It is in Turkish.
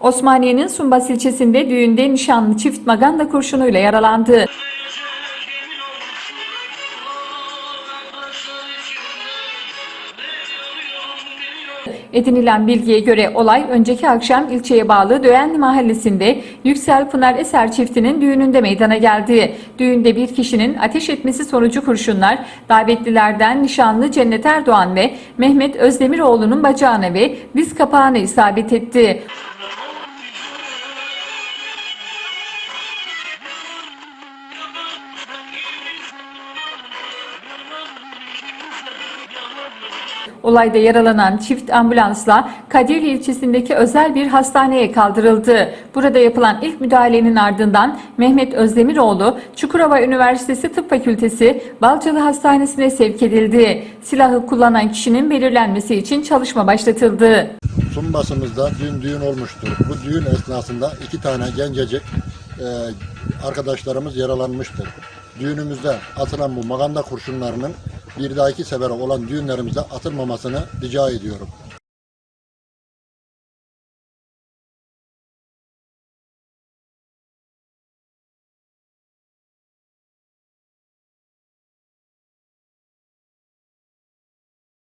Osmaniye'nin Sumbas ilçesinde düğünde nişanlı çift maganda kurşunuyla yaralandı. Edinilen bilgiye göre olay önceki akşam ilçeye bağlı Döyenli mahallesinde Yüksel Pınar Eser çiftinin düğününde meydana geldi. Düğünde bir kişinin ateş etmesi sonucu kurşunlar davetlilerden nişanlı Cennet Erdoğan ve Mehmet Özdemiroğlu'nun bacağına ve diz kapağına isabet etti. Olayda yaralanan çift ambulansla Kadirli ilçesindeki özel bir hastaneye kaldırıldı. Burada yapılan ilk müdahalenin ardından Mehmet Özdemiroğlu Çukurova Üniversitesi Tıp Fakültesi Balçalı Hastanesi'ne sevk edildi. Silahı kullanan kişinin belirlenmesi için çalışma başlatıldı. Sumbasımızda dün düğün olmuştur. Bu düğün esnasında iki tane gencecik e, arkadaşlarımız yaralanmıştır. Düğünümüzde atılan bu maganda kurşunlarının bir dahaki sefere olan düğünlerimizde atılmamasını rica ediyorum.